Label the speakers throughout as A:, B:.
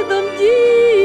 A: прадідом, дідом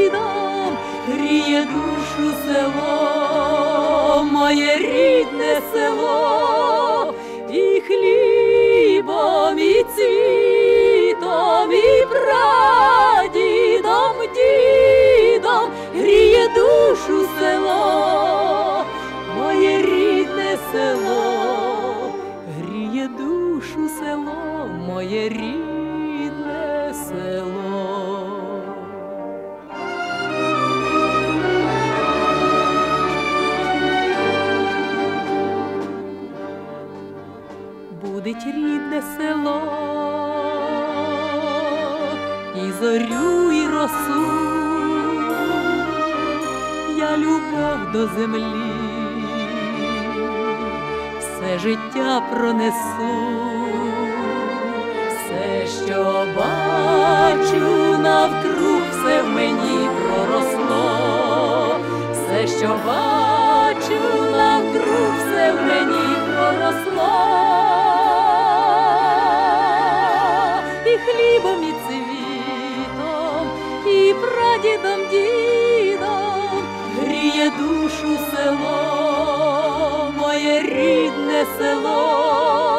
A: до землі, все життя пронесу, все, що бачу навкруг, все в мені проросло, все, що бачу навкруг, все в мені проросло, і хлібом, і цвітом, і прадідом, дідом душу село, моє рідне село,